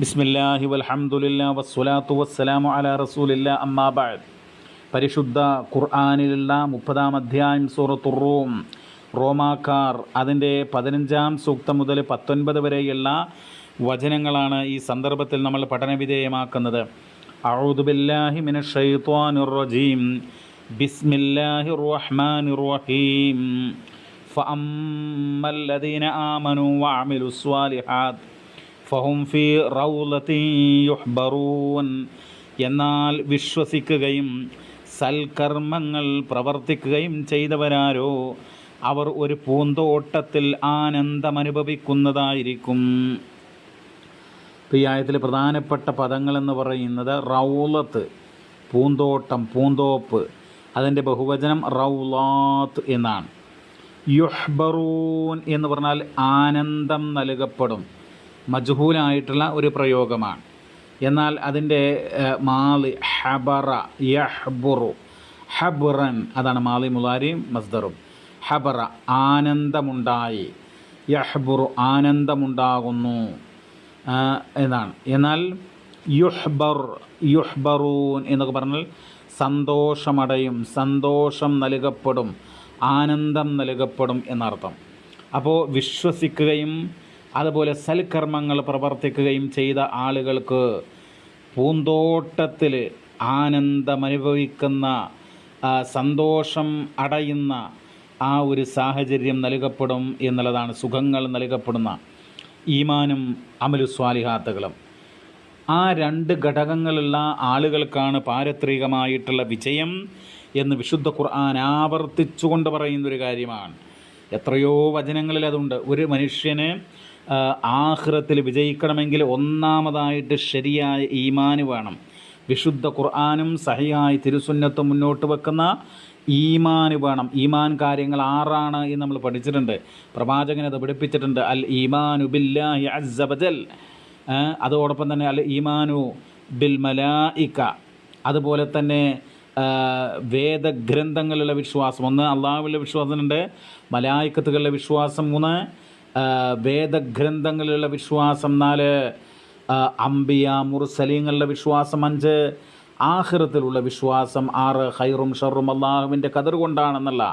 ബിസ്മില്ലാഹി വൽഹംദുലില്ലാ വസ്സലാത്തു വസ്സലാമു അല റസൂലില്ല അമ്മാബാദ് പരിശുദ്ധ ഖുർആാനിലുള്ള മുപ്പതാം അധ്യായം സൂറത്തുറൂം റോമാക്കാർ അതിന്റെ പതിനഞ്ചാം സൂക്തം മുതൽ പത്തൊൻപത് വരെയുള്ള വചനങ്ങളാണ് ഈ സന്ദർഭത്തിൽ നമ്മൾ പഠനവിധേയമാക്കുന്നത്. അഴുദുബില്ലാഹി റജീം ബിസ്മില്ലാഹി റഹ്മാൻ റഹീം ഫഅമ്മല്ലദീന ആമനു വഅമിലു ഫഹും ഫി യുഹ്ബറൂൻ. എന്നാൽ വിശ്വസിക്കുകയും സൽക്കർമ്മങ്ങൾ പ്രവർത്തിക്കുകയും ചെയ്തവരാരോ? അവർ ഒരു പൂന്തോട്ടത്തിൽ ആനന്ദമനുഭവിക്കുന്നതായിരിക്കും. ഈ ആയത്തിൽ പ്രധാനപ്പെട്ട പദങ്ങളെന്ന് പറയുന്നത് റൗലത്ത് പൂന്തോട്ടം പൂന്തോപ്പ്. അതിന്റെ ബഹുവചനം റൗലാത്ത് എന്നാണ്. യുഹ്ബറൂൻ എന്ന് പറഞ്ഞാൽ ആനന്ദം നൽകപ്പെടും. മജ്ഹൂലായിട്ടുള്ള ഒരു പ്രയോഗമാണ്. എന്നാൽ അതിന്റെ മാലി ഹബറ യഹ്ബുറു ഹബുറൻ അതാണ് മാളി മുലാരിയും മസ്ദറും. ഹബറ ആനന്ദമുണ്ടായി. യഹ്ബുറു ആനന്ദമുണ്ടാകുന്നു. എന്നാണ്. എന്നാൽ യുഹ്ബർ യുഹ്ബറൂൻ എന്നൊക്കെ പറഞ്ഞാൽ സന്തോഷമടയും സന്തോഷം നൽകപ്പെടും ആനന്ദം നൽകപ്പെടും എന്നർത്ഥം. അപ്പോൾ വിശ്വസിക്കുകയും അതുപോലെ സൽക്കർമ്മങ്ങൾ പ്രവർത്തിക്കുകയും ചെയ്ത ആളുകൾക്ക് പൂന്തോട്ടത്തിൽ ആനന്ദമനുഭവിക്കുന്ന സന്തോഷം അടയുന്ന ആ ഒരു സാഹചര്യം നൽകപ്പെടും എന്നുള്ളതാണ് സുഖങ്ങൾ നൽകപ്പെടുന്ന ഈമാനും അമലുസ്വാലിഹാത്തുകളും ആ രണ്ട് ഘടകങ്ങളുള്ള ആളുകൾക്കാണ് പാരത്രികമായിട്ടുള്ള വിജയം എന്ന് വിശുദ്ധ ഖുർആൻ ആവർത്തിച്ചുകൊണ്ട് പറയുന്നൊരു കാര്യമാണ്. എത്രയോ വചനങ്ങളിൽ അതുണ്ട്. ഒരു മനുഷ്യന് ആഹ്റത്തിൽ വിജയിക്കണമെങ്കിൽ ഒന്നാമതായിട്ട് ശരിയായ ഈമാന് വേണം. വിശുദ്ധ ഖുർആാനും സഹിയായി തിരുസുന്നത്തും മുന്നോട്ട് വെക്കുന്ന ഈമാന് വേണം. ഈമാൻ കാര്യങ്ങൾ ആറാണ് എന്ന് നമ്മൾ പഠിച്ചിട്ടുണ്ട്. പ്രവാചകനെ അത് പഠിപ്പിച്ചിട്ടുണ്ട്. അൽ ഈമാനു ബില്ലാഹി അസബജൽ അതോടൊപ്പം തന്നെ അൽ ഈമാനു ബിൽ മലായിക്ക അതുപോലെ തന്നെ വേദഗ്രന്ഥങ്ങളിലുള്ള വിശ്വാസം ഒന്ന് അള്ളാഹുവിലെ വിശ്വാസമുണ്ട്. മലായിക്കത്തുകളിലെ വിശ്വാസം മൂന്ന് വേദഗ്രന്ഥങ്ങളിലുള്ള വിശ്വാസം നാല് അംബിയ മുർസലീങ്ങളുടെ വിശ്വാസം അഞ്ച് ആഹൃത്തിലുള്ള വിശ്വാസം ആറ് ഹൈറും ഷറും അള്ളാഹുവിന്റെ കതിർ കൊണ്ടാണെന്നുള്ള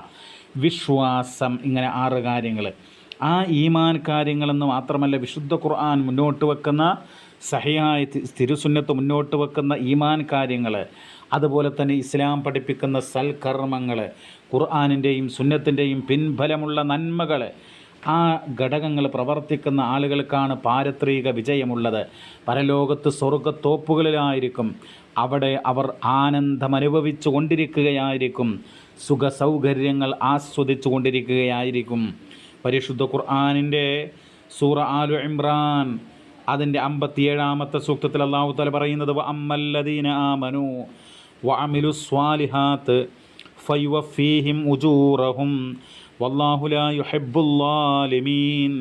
വിശ്വാസം ഇങ്ങനെ ആറ് കാര്യങ്ങൾ ആ ഈമാൻ കാര്യങ്ങളെന്ന് മാത്രമല്ല വിശുദ്ധ ഖുർആൻ മുന്നോട്ട് വെക്കുന്ന സഹിയായ തിരുസുന്നത്ത് മുന്നോട്ട് വെക്കുന്ന ഈമാൻ കാര്യങ്ങൾ അതുപോലെ തന്നെ ഇസ്ലാം പഠിപ്പിക്കുന്ന സൽക്കർമ്മങ്ങൾ ഖുർആാനിന്റെയും സുന്നത്തിന്റെയും പിൻഫലമുള്ള നന്മകൾ ആ ഘടകങ്ങൾ പ്രവർത്തിക്കുന്ന ആളുകൾക്കാണ് പാരത്രിക വിജയമുള്ളത്. പരലോകത്ത് സ്വർഗത്തോപ്പുകളിലായിരിക്കും അവിടെ അവർ ആനന്ദമനുഭവിച്ചു കൊണ്ടിരിക്കുകയായിരിക്കും. സുഖ സൗകര്യങ്ങൾ ആസ്വദിച്ചു കൊണ്ടിരിക്കുകയായിരിക്കും. പരിശുദ്ധ ഖുർആാനിന്റെ സൂറ ആലു ഇമ്രാൻ അതിന്റെ അമ്പത്തിയേഴാമത്തെ സൂക്തത്തിൽ അള്ളാഹു തല പറയുന്നത് അമ്മല്ലദീന ആമനു വഅമിലു സ്വാലിഹാത്ത് ഫൈവഫീഹിം ഉജൂറഹും വല്ലാഹുലാ യുഹെബുല്ലാലിമീൻ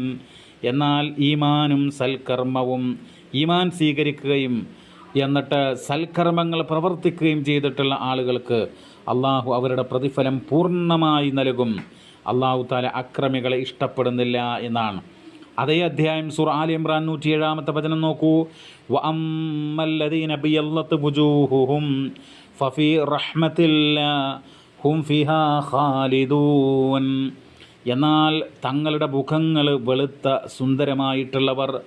എന്നാൽ ഈമാനും സൽക്കർമ്മവും ഈമാൻ സ്വീകരിക്കുകയും എന്നിട്ട് സൽക്കർമ്മങ്ങൾ പ്രവർത്തിക്കുകയും ചെയ്തിട്ടുള്ള ആളുകൾക്ക് അള്ളാഹു അവരുടെ പ്രതിഫലം പൂർണമായി നൽകും. അള്ളാഹു താല അക്രമികളെ ഇഷ്ടപ്പെടുന്നില്ല എന്നാണ്. അതേ അധ്യായം സുർ ആലി ഇമ്രാൻ നൂറ്റി ഏഴാമത്തെ വചനം നോക്കൂ. റഹ്മത്തില്ല ഹും ഫിഹ ഖാലിദൂൻ. എന്നാൽ തങ്ങളുടെ മുഖങ്ങൾ വെളുത്ത സുന്ദരമായിട്ടുള്ളവർ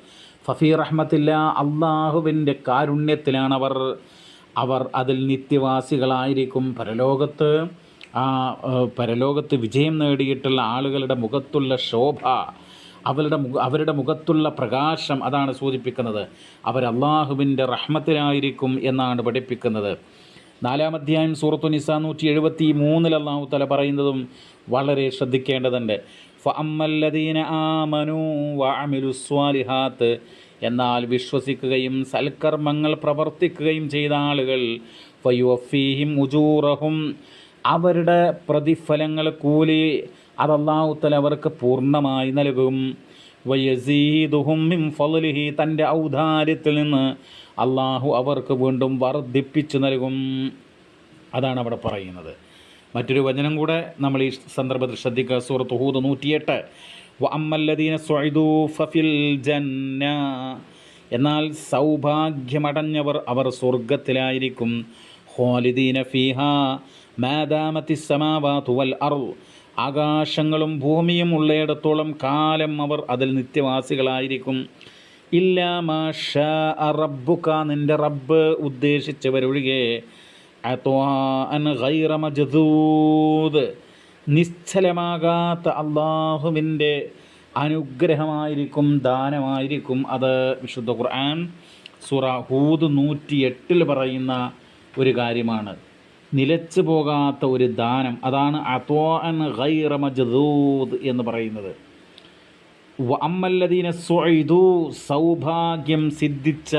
ഫഫി റഹ്മത്തില്ല അള്ളാഹുവിന്റെ കാരുണ്യത്തിലാണവർ. അവർ അതിൽ നിത്യവാസികളായിരിക്കും. പരലോകത്ത് ആ പരലോകത്ത് വിജയം നേടിയിട്ടുള്ള ആളുകളുടെ മുഖത്തുള്ള ശോഭ അവരുടെ അവരുടെ മുഖത്തുള്ള പ്രകാശം അതാണ് സൂചിപ്പിക്കുന്നത്. അവർ അള്ളാഹുവിന്റെ റഹ്മത്തിലായിരിക്കും എന്നാണ് പഠിപ്പിക്കുന്നത്. നാലാം അധ്യായം സൂറത്തു നിസ നൂറ്റി എഴുപത്തി മൂന്നിൽ അള്ളാഹു തല പറയുന്നതും വളരെ ശ്രദ്ധിക്കേണ്ടതുണ്ട്. ഫഅമ്മല്ലദീന എന്നാൽ വിശ്വസിക്കുകയും സൽക്കർമ്മങ്ങൾ പ്രവർത്തിക്കുകയും ചെയ്ത ആളുകൾ ഫയുവഫീഹിം ഉജൂറഹും. അവരുടെ പ്രതിഫലങ്ങൾ കൂലി അതല്ലാഹുത്തൽ അവർക്ക് പൂർണമായി നൽകും. വയസീദുഹും മിൻ ഫളിഹി തന്റെ ഔദാര്യത്തിൽ നിന്ന് അള്ളാഹു അവർക്ക് വീണ്ടും വർദ്ധിപ്പിച്ചു നൽകും. അതാണ് അവിടെ പറയുന്നത്. മറ്റൊരു വചനം കൂടെ നമ്മൾ ഈ സന്ദർഭത്തിൽ ശ്രദ്ധിക്കുക. സൂറത്ത് ഹൂദ് നൂറ്റിയെട്ട്. അമ്മല്ലദീന സുഇദൂ ഫഫിൽ ജന്ന. എന്നാൽ സൗഭാഗ്യമടഞ്ഞവർ അവർ സ്വർഗത്തിലായിരിക്കും. ഹോലിദീന ഫീഹ. മാദാമത്തി സമാവാ തുവൽ അർ ആകാശങ്ങളും ഭൂമിയും ഉള്ളയിടത്തോളം കാലം അവർ അതിൽ നിത്യവാസികളായിരിക്കും. ഇല്ലാ മാഷ റബ്ബുക നിന്റെ റബ്ബ് ഉദ്ദേശിച്ചവരൊഴികെ മജ്ദൂദ്. നിശ്ചലമാകാത്ത അള്ളാഹുവിന്റെ അനുഗ്രഹമായിരിക്കും ദാനമായിരിക്കും അത്. വിശുദ്ധ ഖുർആൻ സുറ ഹൂദ് നൂറ്റി എട്ടിൽ പറയുന്ന ഒരു കാര്യമാണ്. നിലച്ചു പോകാത്ത ഒരു ദാനം. അതാണ് അത്വാഅൻ ഗൈറ മജ്ദൂദ് എന്ന് പറയുന്നത്. അമ്മല്ലദീന സുഇദു സൗഭാഗ്യം സിദ്ധിച്ച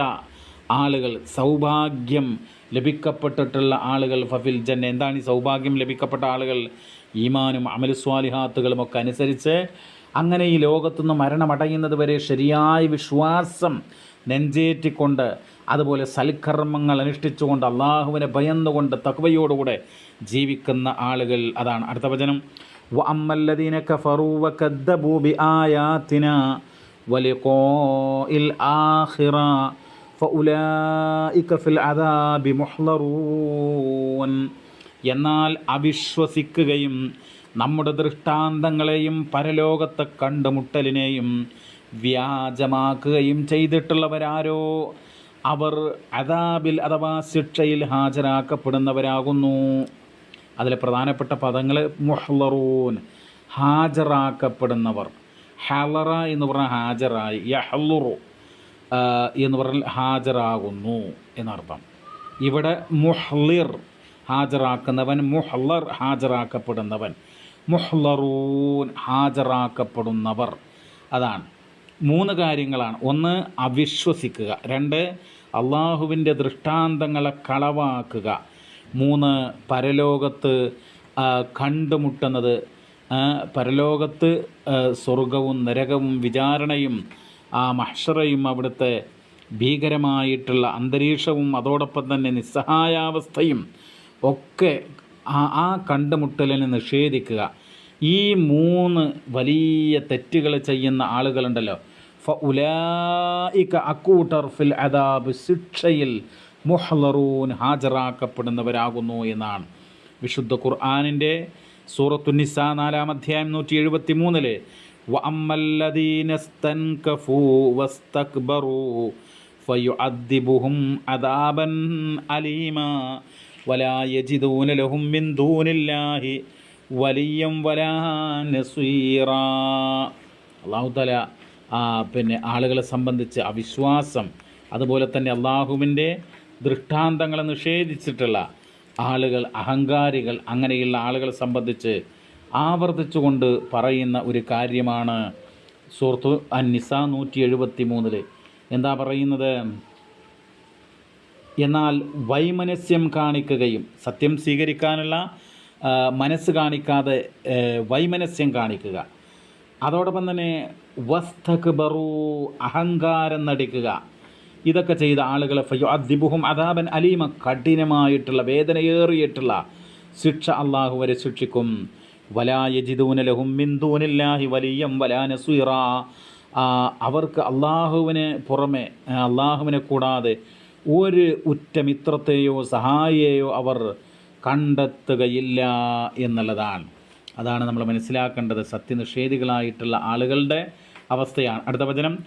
ആളുകൾ സൗഭാഗ്യം ലഭിക്കപ്പെട്ടിട്ടുള്ള ആളുകൾ ഫഫിൽ ജന്ന എന്താണ് ഈ സൗഭാഗ്യം ലഭിക്കപ്പെട്ട ആളുകൾ? ഈമാനും അമലുസ്വാലിഹാത്തുകളും ഒക്കെ അനുസരിച്ച് അങ്ങനെ ഈ ലോകത്തുനിന്ന് മരണമടയുന്നത് വരെ ശരിയായ വിശ്വാസം നെഞ്ചേറ്റിക്കൊണ്ട് അതുപോലെ സൽക്കർമ്മങ്ങൾ അനുഷ്ഠിച്ചുകൊണ്ട് അള്ളാഹുവിനെ ഭയന്നുകൊണ്ട് തക്വയോടുകൂടെ ജീവിക്കുന്ന ആളുകൾ അതാണ്. അടുത്ത വചനം. വ അമ്മല്ലദീന കഫറൂവ കദ്ദബൂബി ആയാത്തിന വലിഖോഇൽ ആഖിറ ഫിൽ അദാബി മുഹ്ലറൂൻ. എന്നാൽ അവിശ്വസിക്കുകയും നമ്മുടെ ദൃഷ്ടാന്തങ്ങളെയും പരലോകത്തെ കണ്ടുമുട്ടലിനെയും വ്യാജമാക്കുകയും ചെയ്തിട്ടുള്ളവരാരോ? അവർ അദാബിൽ അഥവാ ശിക്ഷയിൽ ഹാജരാക്കപ്പെടുന്നവരാകുന്നു. അതിലെ പ്രധാനപ്പെട്ട പദങ്ങൾ മുഹ്ലറൂൻ ഹാജരാക്കപ്പെടുന്നവർ ഹലറ എന്ന് പറഞ്ഞാൽ ഹാജറായി യഹ്ലുറു എന്ന് പറഞ്ഞാൽ ഹാജരാകുന്നു എന്നർത്ഥം. ഇവിടെ മുഹ്ലിർ ഹാജരാക്കുന്നവൻ മുഹ്ലർ ഹാജരാക്കപ്പെടുന്നവൻ. മുഹ്ലറൂൻ ഹാജരാക്കപ്പെടുന്നവർ. അതാണ്. മൂന്ന് കാര്യങ്ങളാണ്. ഒന്ന് അവിശ്വസിക്കുക. രണ്ട് അള്ളാഹുവിന്റെ ദൃഷ്ടാന്തങ്ങളെ കളവാക്കുക. മൂന്ന് പരലോകത്ത് കണ്ടുമുട്ടുന്നത്. പരലോകത്ത് സ്വർഗവും നരകവും വിചാരണയും ആ മഹ്ഷറയും അവിടുത്തെ ഭീകരമായിട്ടുള്ള അന്തരീക്ഷവും അതോടൊപ്പം തന്നെ നിസ്സഹായാവസ്ഥയും ഒക്കെ ആ കണ്ടുമുട്ടലിനെ നിഷേധിക്കുക. ഈ മൂന്ന് വലിയ തെറ്റുകൾ ചെയ്യുന്ന ആളുകളുണ്ടല്ലോ. ഫ ഉലായിക്ക അക്കൂട്ടർ ഫിൽ അദാബ് ശിക്ഷയിൽ മുഹ്ലറൂൻ ഹാജരാക്കപ്പെടുന്നവരാകുന്നു എന്നാണ്. വിശുദ്ധ ഖുർആാനിന്റെ സൂറത്തു നിസ നാലാം അധ്യായം നൂറ്റി എഴുപത്തി മൂന്നിൽ ഫയുഅദ്ദിബുഹും അദാബൻ വലാ യജിദൂന ലഹും മിൻ വലിയം വലാനസീറ അള്ളാഹുതല പിന്നെ ആളുകളെ സംബന്ധിച്ച് അവിശ്വാസം അതുപോലെ തന്നെ അള്ളാഹുവിന്റെ ദൃഷ്ടാന്തങ്ങളെ നിഷേധിച്ചിട്ടുള്ള ആളുകൾ അഹങ്കാരികൾ അങ്ങനെയുള്ള ആളുകളെ സംബന്ധിച്ച് ആവർത്തിച്ചുകൊണ്ട് പറയുന്ന ഒരു കാര്യമാണ് സുഹൃത്തു അന്നിസ നൂറ്റി എഴുപത്തി മൂന്നിൽ എന്താ പറയുന്നത്? എന്നാൽ വൈമനസ്യം കാണിക്കുകയും സത്യം സ്വീകരിക്കാനുള്ള മനസ്സ് കാണിക്കാതെ വൈമനസ്യം കാണിക്കുക. അതോടൊപ്പം തന്നെ വസ്തക് ബറു അഹങ്കാരം നടിക്കുക. ഇതൊക്കെ ചെയ്ത ആളുകളെ ഫയ്യോ അദിബുഹും അദാബൻ അലീമ കഠിനമായിട്ടുള്ള വേദനയേറിയിട്ടുള്ള ശിക്ഷ അള്ളാഹു വരെ ശിക്ഷിക്കും. വലായജിദൂന ലഹും മിന്ദൂനില്ലാഹി വലിയം വലാ നസീറ. ആ, അവർക്ക് അള്ളാഹുവിന് പുറമെ അള്ളാഹുവിനെ കൂടാതെ ഒരു ഉറ്റ മിത്രത്തെയോ സഹായിയെയോ അവർ കണ്ടെത്തുകയില്ല എന്നുള്ളതാണ്. അതാണ് നമ്മൾ മനസ്സിലാക്കേണ്ടത്. സത്യനിഷേധികളായിട്ടുള്ള ആളുകളുടെ അവസ്ഥയാണ്. അടുത്ത വചനം.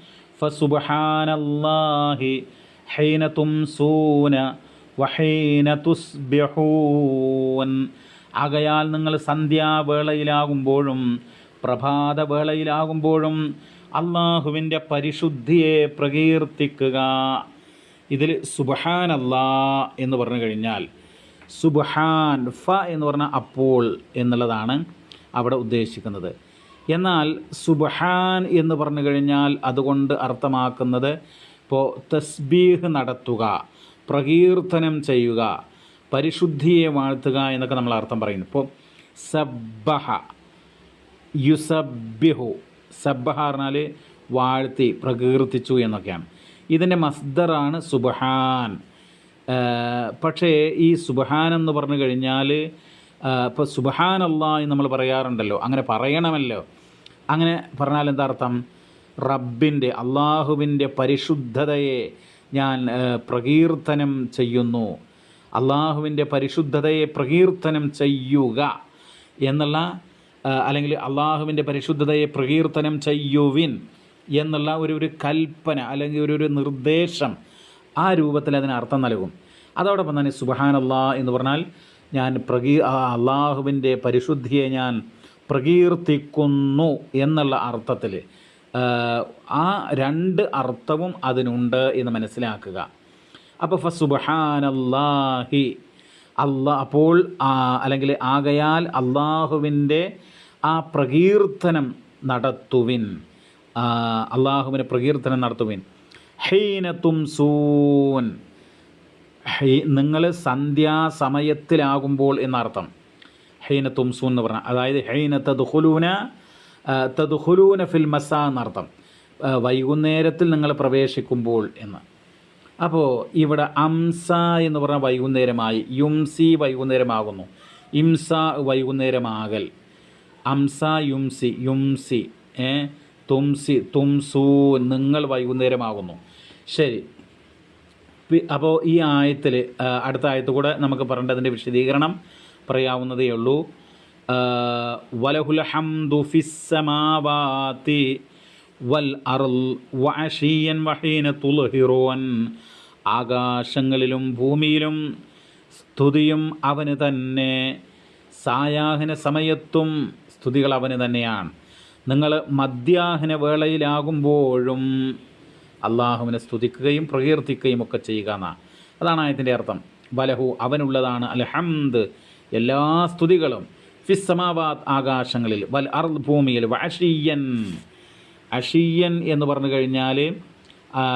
ഫസുബാനല്ലാഹി ഹൈന തുംസൂന വഹൈന തുസ്ബിഹൂൻ. ആകയാൽ നിങ്ങൾ സന്ധ്യാവേളയിലാകുമ്പോഴും പ്രഭാതവേളയിലാകുമ്പോഴും അള്ളാഹുവിന്റെ പരിശുദ്ധിയെ പ്രകീർത്തിക്കുക. ഇതിൽ സുബഹാനല്ലാ എന്ന് പറഞ്ഞു കഴിഞ്ഞാൽ സുബഹാൻ ഫ എന്ന് പറഞ്ഞാൽ അപ്പോൾ എന്നുള്ളതാണ് അവിടെ ഉദ്ദേശിക്കുന്നത്. എന്നാൽ സുബഹാൻ എന്ന് പറഞ്ഞു കഴിഞ്ഞാൽ അതുകൊണ്ട് അർത്ഥമാക്കുന്നത് ഇപ്പോൾ തസ്ബീഹ് നടത്തുക പ്രകീർത്തനം ചെയ്യുക പരിശുദ്ധിയെ വാഴ്ത്തുക എന്നൊക്കെ നമ്മൾ അർത്ഥം പറയുന്നു. ഇപ്പോൾ സബ്ബഹ യുസബ്ബിഹു സബ്ബഹ പറഞ്ഞാൽ വാഴ്ത്തി പ്രകീർത്തിച്ചു എന്നൊക്കെയാണ്. ഇതിന്റെ മസ്ദറാണ് സുബഹാൻ. പക്ഷേ ഈ സുബഹാനെന്ന് പറഞ്ഞു കഴിഞ്ഞാൽ ഇപ്പോൾ അള്ളാഹ് എന്ന് നമ്മൾ പറയാറുണ്ടല്ലോ. അങ്ങനെ പറയണമല്ലോ. അങ്ങനെ പറഞ്ഞാൽ എന്താ അർത്ഥം? റബ്ബിന്റെ അള്ളാഹുവിന്റെ പരിശുദ്ധതയെ ഞാൻ പ്രകീർത്തനം ചെയ്യുന്നു. അള്ളാഹുവിന്റെ പരിശുദ്ധതയെ പ്രകീർത്തനം ചെയ്യുക എന്നുള്ള അല്ലെങ്കിൽ അള്ളാഹുവിന്റെ പരിശുദ്ധതയെ പ്രകീർത്തനം ചെയ്യുവിൻ എന്നുള്ള ഒരു ഒരു കൽപ്പന അല്ലെങ്കിൽ ഒരു ഒരു നിർദ്ദേശം ആ രൂപത്തിൽ അതിന് അർത്ഥം നൽകും. അതോടൊപ്പം തന്നെ സുബഹാനല്ലാ എന്ന് പറഞ്ഞാൽ ഞാൻ പ്രകീ അള്ളാഹുവിന്റെ പരിശുദ്ധിയെ ഞാൻ പ്രകീർത്തിക്കുന്നു എന്നുള്ള അർത്ഥത്തിൽ ആ രണ്ട് അർത്ഥവും അതിനുണ്ട് എന്ന് മനസ്സിലാക്കുക. അപ്പോൾ ഫസുബഹാനല്ലാഹി അള്ളാ അപ്പോൾ അല്ലെങ്കിൽ ആകയാൽ അള്ളാഹുവിന്റെ ആ പ്രകീർത്തനം നടത്തുവിൻ. അള്ളാഹുവിന്റെ പ്രകീർത്തനം നടത്തുവിൻ. ഹൈന തുംസൂൻ. നിങ്ങൾ സന്ധ്യാസമയത്തിലാകുമ്പോൾ എന്നർത്ഥം. ഹൈന തുംസൂൻ എന്ന് പറഞ്ഞാൽ അതായത് ഹൈന തദ്ഹുലൂന തദ്ഹുലൂന ഫിൽ മസ എന്നർത്ഥം. വൈകുന്നേരത്തിൽ നിങ്ങൾ പ്രവേശിക്കുമ്പോൾ എന്ന്. അപ്പോൾ ഇവിടെ അംസ എന്ന് പറഞ്ഞാൽ വൈകുന്നേരമായി യുംസി വൈകുന്നേരമാകുന്നു. ഇംസ വൈകുന്നേരമാകൽ. അംസ യുംസി യുംസി ഏ തുംസി തുംസു നിങ്ങൾ വൈകുന്നേരമാകുന്നു. ശരി. അപ്പോൾ ഈ ആയത്തിൽ അടുത്ത ആയത്ത് കൂടെ നമുക്ക് പറയേണ്ടതിന്റെ വിശദീകരണം പറയാവുന്നതേ ഉള്ളൂ. വലഹുൽ ഹംദു ഫിസ്സമാവാതി വൽ അറു വഅശിയൻ വഹീന തുൽഹിറൂൻ. ആകാശങ്ങളിലും ഭൂമിയിലും സ്തുതിയും അവന് തന്നെ സായാഹന സമയത്തും സ്തുതികൾ അവന് തന്നെയാണ്. നിങ്ങൾ മധ്യാഹന വേളയിലാകുമ്പോഴും അള്ളാഹുവിനെ സ്തുതിക്കുകയും പ്രകീർത്തിക്കുകയും ഒക്കെ ചെയ്യുക എന്നാണ് അതാണ് ആയത്തിന്റെ അർത്ഥം. ബലഹു അവനുള്ളതാണ് അൽഹംദ്. എല്ലാ സ്തുതികളും ഫിസ്സമാവാത് ആകാശങ്ങളിൽ വൽ അർ ഭൂമിയിൽ വഷിയൻ അഷിയൻ എന്ന് പറഞ്ഞു കഴിഞ്ഞാൽ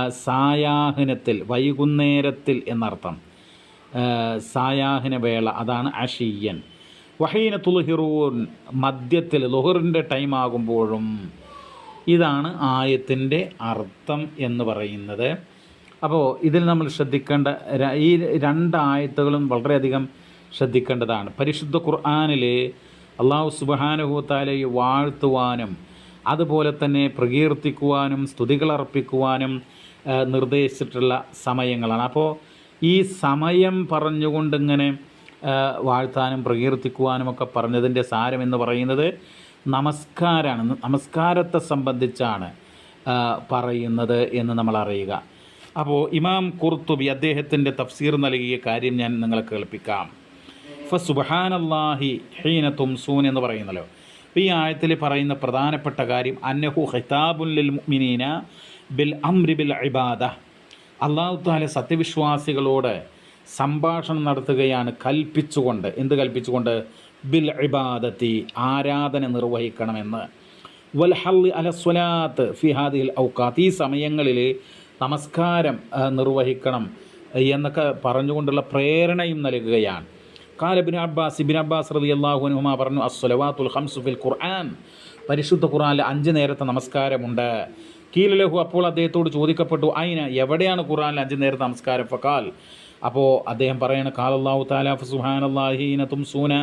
സായാഹനത്തിൽ വൈകുന്നേരത്തിൽ എന്നർത്ഥം. സായാഹന വേള അതാണ് അഷിയൻ വഹീന തുലുഹിറൂൻ മദ്യത്തിൽ ലുഹറിന്റെ ടൈം ആകുമ്പോഴും ഇതാണ് ആയത്തിന്റെ അർത്ഥം എന്ന് പറയുന്നത്. അപ്പോൾ ഇതിൽ നമ്മൾ ശ്രദ്ധിക്കേണ്ട ഈ രണ്ട് ആയത്തുകളും വളരെയധികം ശ്രദ്ധിക്കേണ്ടതാണ്. പരിശുദ്ധ ഖുർആാനിൽ അള്ളാഹു സുബാനുഭൂത്താലയെ വാഴ്ത്തുവാനും അതുപോലെ തന്നെ പ്രകീർത്തിക്കുവാനും സ്തുതികളർപ്പിക്കുവാനും നിർദ്ദേശിച്ചിട്ടുള്ള സമയങ്ങളാണ്. അപ്പോൾ ഈ സമയം പറഞ്ഞുകൊണ്ടിങ്ങനെ വാഴ്ത്താനും പ്രകീർത്തിക്കുവാനും ഒക്കെ പറഞ്ഞതിന്റെ സാരമെന്ന് പറയുന്നത് നമസ്കാരമാണ് നമസ്കാരത്തെ സംബന്ധിച്ചാണ് പറയുന്നത് എന്ന് നമ്മൾ അറിയുക. അപ്പോൾ ഇമാം കുർത്തുബി അദ്ദേഹത്തിന്റെ തഫ്സീർ നൽകിയ കാര്യം ഞാൻ നിങ്ങളെ കേൾപ്പിക്കാം. ഫ സുബാനല്ലാഹി ഹീന തുംസൂൻ എന്ന് പറയുന്നല്ലോ. ഈ ആയത്തിൽ പറയുന്ന പ്രധാനപ്പെട്ട കാര്യം അന്നഹു ഹിതാബുൽ മിനീന ബിൽ അംരി ബിൽ ഇബാദ. അള്ളാഹു താല സത്യവിശ്വാസികളോട് സംഭാഷണം നടത്തുകയാണ് കൽപ്പിച്ചുകൊണ്ട്. എന്ത് കൽപ്പിച്ചുകൊണ്ട്? ബിൽ ഇബാദത്തി ആരാധന നിർവഹിക്കണമെന്ന്. വൽ അലസ്വലാത്ത് അല സ്വലാത്ത് ഫിഹാദിൽ ഔക്കാത്ത് ഈ സമയങ്ങളിൽ നമസ്കാരം നിർവഹിക്കണം എന്നൊക്കെ പറഞ്ഞുകൊണ്ടുള്ള പ്രേരണയും നൽകുകയാണ്. കാലബിൻ അബ്ബാസ് ഇബിൻ അബ്ബാസ് റതി അള്ളാഹുനുഹുമ പറഞ്ഞു അസ്വലവാത്തുൽ ഹംസുഫിൽ ഖുർആൻ. പരിശുദ്ധ ഖുർആനിൽ അഞ്ച് നേരത്തെ നമസ്കാരമുണ്ട്. കീലലഹു അപ്പോൾ അദ്ദേഹത്തോട് ചോദിക്കപ്പെട്ടു അയിന? എവിടെയാണ് ഖുർആനിൽ അഞ്ച് നേരത്തെ നമസ്കാരം? ഫക്കാൽ അപ്പോൾ അദ്ദേഹം പറയണ കാലല്ലാഹു താലാഫ് സുഹാൻ അള്ളാഹീന തുംസൂന.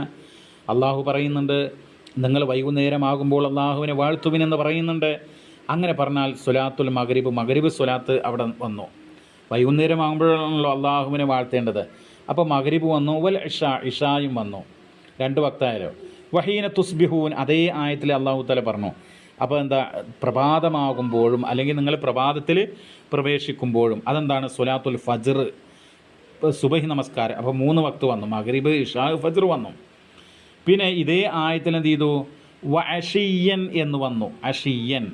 അള്ളാഹു പറയുന്നുണ്ട് നിങ്ങൾ വൈകുന്നേരമാകുമ്പോൾ അള്ളാഹുവിനെ വാഴ്ത്തുവിനെന്ന് പറയുന്നുണ്ട്. അങ്ങനെ പറഞ്ഞാൽ സുലാത്തുൽ മഗരിബ് മഗരിബ് സുലാത്ത് അവിടെ വന്നു. വൈകുന്നേരമാകുമ്പോഴാണല്ലോ അള്ളാഹുവിനെ വാഴ്ത്തേണ്ടത്. അപ്പോൾ മഗരിബ് വന്നു വൽ ഇഷ ഇഷായും വന്നു. രണ്ട് വക്തായാലോ. വഹീന തുസ്ബിഹൂൻ അതേ ആയത്തിൽ അള്ളാഹു തല പറഞ്ഞു. അപ്പോൾ എന്താ പ്രഭാതമാകുമ്പോഴും അല്ലെങ്കിൽ നിങ്ങൾ പ്രഭാതത്തിൽ പ്രവേശിക്കുമ്പോഴും അതെന്താണ്? സുലാത്തുൽ ഫജ്ർ ഇപ്പോൾ സുബഹി നമസ്കാരം. അപ്പോൾ മൂന്ന് വക്ത് വന്നു. മഗ്രീബ് ഇഷാ ഫജർ വന്നു. പിന്നെ ഇതേ ആയത്തിൽ എന്ത് ചെയ്തു? വ അഷിയൻ എന്ന് വന്നു. അഷിയൻ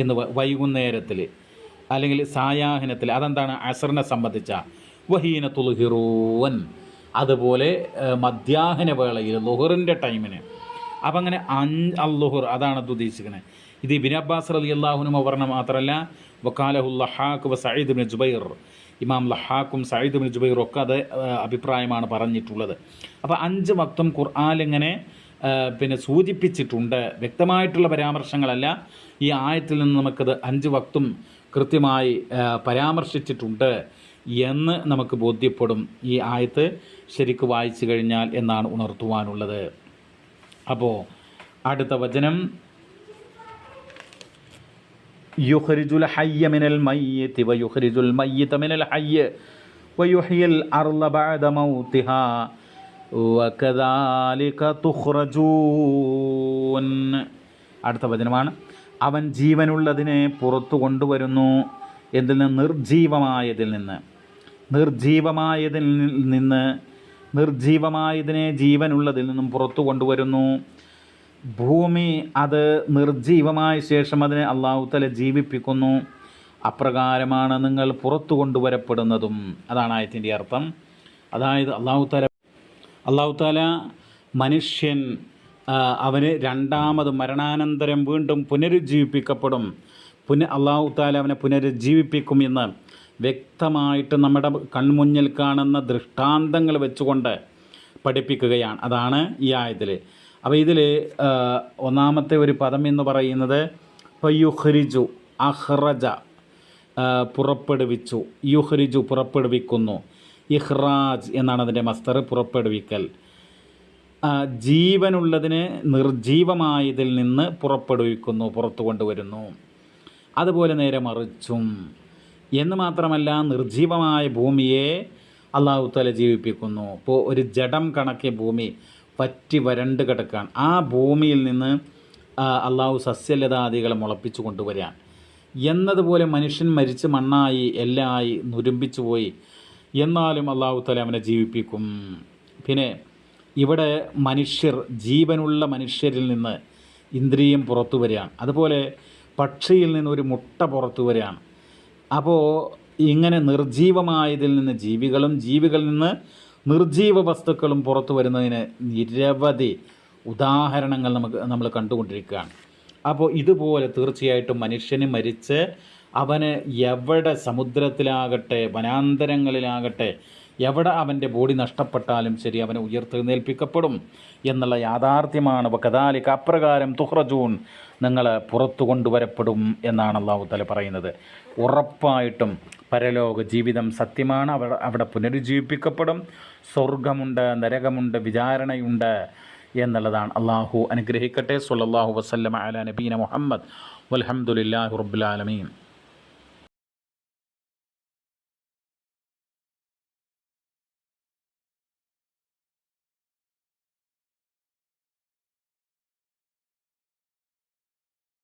എന്ന് വൈകുന്നേരത്തിൽ അല്ലെങ്കിൽ സായാഹനത്തിൽ. അതെന്താണ്? അസറിനെ സംബന്ധിച്ച. വഹീന തുൽഹിറൂവൻ അതുപോലെ മധ്യാഹന വേളയിൽ ലുഹറിന്റെ ടൈമിന്. അപ്പം അങ്ങനെ അഞ്ച് അല്ലുഹുർ അതാണ് അത് ഉദ്ദേശിക്കുന്നത് ഇത് ഇബിൻ അബ്ബാസ് അലി അള്ളാഹുനുമ പറഞ്ഞ മാത്രമല്ല വക്കാലഹുൽ ലഹാഖ് വ സയ്യിദ് ബിൻ ജുബൈർ. ഇമാം ലഹാക്കും സയ്യിദ് ബിൻ ജുബൈറും അത് അഭിപ്രായമാണ് പറഞ്ഞിട്ടുള്ളത്. അപ്പോൾ അഞ്ച് വക്തം ഖുർആൻ ഇങ്ങനെ പിന്നെ സൂചിപ്പിച്ചിട്ടുണ്ട്. വ്യക്തമായിട്ടുള്ള പരാമർശങ്ങളല്ല. ഈ ആയത്തിൽ നിന്ന് നമുക്കത് അഞ്ച് വക്തും കൃത്യമായി പരാമർശിച്ചിട്ടുണ്ട് എന്ന് നമുക്ക് ബോധ്യപ്പെടും ഈ ആയത്ത് ശരിക്ക് വായിച്ചു കഴിഞ്ഞാൽ എന്നാണ് ഉണർത്തുവാനുള്ളത്. അപ്പോൾ അടുത്ത വചനം. ഹയ്യ ഹയ്യ ബഅദ അടുത്ത വചനമാണ്. അവൻ ജീവനുള്ളതിനെ പുറത്തു കൊണ്ടുവരുന്നു. എന്തിൽ നിന്ന്? നിർജീവമായതിൽ നിന്ന്. നിർജീവമായതിൽ നിന്ന് നിർജീവമായതിനെ ജീവനുള്ളതിൽ നിന്നും പുറത്തു കൊണ്ടുവരുന്നു. ഭൂമി അത് നിർജീവമായ ശേഷം അതിനെ അള്ളാഹു തല ജീവിപ്പിക്കുന്നു. അപ്രകാരമാണ് നിങ്ങൾ പുറത്തു കൊണ്ടുവരപ്പെടുന്നതും. അതാണ് ആയത്തിന്റെ അർത്ഥം. അതായത് അള്ളാഹു തല അള്ളാഹു താല മനുഷ്യൻ അവന് രണ്ടാമത് മരണാനന്തരം വീണ്ടും പുനരുജ്ജീവിപ്പിക്കപ്പെടും. പുന അള്ളാഹു താല അവനെ പുനരുജ്ജീവിപ്പിക്കും എന്ന് വ്യക്തമായിട്ട് നമ്മുടെ കൺമുന്നിൽ കാണുന്ന ദൃഷ്ടാന്തങ്ങൾ വെച്ചുകൊണ്ട് പഠിപ്പിക്കുകയാണ്. അതാണ് ഈ ആയത്തിൽ അപ്പോൾ ഇതിൽ ഒന്നാമത്തെ ഒരു പദം എന്ന് പറയുന്നത് യുഹ്രിജു അഹ്റജ പുറപ്പെടുവിച്ചു. യുഹ്രിജു പുറപ്പെടുവിക്കുന്നു. ഇഹ്റാജ് എന്നാണ് അതിന്റെ മസ്തർ പുറപ്പെടുവിക്കൽ. ജീവനുള്ളതിനെ നിർജീവമായതിൽ നിന്ന് പുറപ്പെടുവിക്കുന്നു പുറത്തു കൊണ്ടുവരുന്നു. അതുപോലെ നേരെ മറിച്ചും. എന്ന് മാത്രമല്ല നിർജീവമായ ഭൂമിയെ അള്ളാഹു തല ജീവിപ്പിക്കുന്നു. ഇപ്പോൾ ഒരു ജഡം കണക്കിയ ഭൂമി പറ്റി വരണ്ട് കിടക്കാൻ ആ ഭൂമിയിൽ നിന്ന് അള്ളാഹു സസ്യലതാദികളെ മുളപ്പിച്ചു കൊണ്ടുവരാൻ എന്നതുപോലെ മനുഷ്യൻ മരിച്ച് മണ്ണായി എല്ലായി നുരുമ്പിച്ചു പോയി. എന്നാലും അള്ളാഹു തല അവനെ ജീവിപ്പിക്കും. പിന്നെ ഇവിടെ മനുഷ്യർ ജീവനുള്ള മനുഷ്യരിൽ നിന്ന് ഇന്ദ്രിയം പുറത്തു വരികയാണ്. അതുപോലെ പക്ഷിയിൽ നിന്ന് ഒരു മുട്ട പുറത്തു വരികയാണ്. അപ്പോൾ ഇങ്ങനെ നിർജീവമായതിൽ നിന്ന് ജീവികളും ജീവികളിൽ നിന്ന് നിർജീവ വസ്തുക്കളും പുറത്തു വരുന്നതിന് നിരവധി ഉദാഹരണങ്ങൾ നമുക്ക് നമ്മൾ കണ്ടുകൊണ്ടിരിക്കുകയാണ്. അപ്പോൾ ഇതുപോലെ തീർച്ചയായിട്ടും മനുഷ്യന് മരിച്ച് അവന് എവിടെ സമുദ്രത്തിലാകട്ടെ വനാന്തരങ്ങളിലാകട്ടെ എവിടെ അവന്റെ ബോഡി നഷ്ടപ്പെട്ടാലും ശരി അവനെ ഉയർത്തെഴുന്നേൽപ്പിക്കപ്പെടും എന്നുള്ള യാഥാർത്ഥ്യമാണ്. കഥാലിക്ക് അപ്രകാരം തുഹ്റജൂൺ നിങ്ങൾ പുറത്തു കൊണ്ടുവരപ്പെടും എന്നാണ് അള്ളാഹു തല പറയുന്നത്. ഉറപ്പായിട്ടും പരലോക ജീവിതം സത്യമാണ്. അവിടെ അവിടെ പുനരുജ്ജീവിപ്പിക്കപ്പെടും. സ്വർഗമുണ്ട് നരകമുണ്ട് വിചാരണയുണ്ട് എന്നുള്ളതാണ്. അള്ളാഹു അനുഗ്രഹിക്കട്ടെ. സുല്ലാഹു വസല്ലമ അല നബീന മുഹമ്മദ്. വൽഹംദുലില്ലാഹി റബ്ബിൽ ആലമീൻ.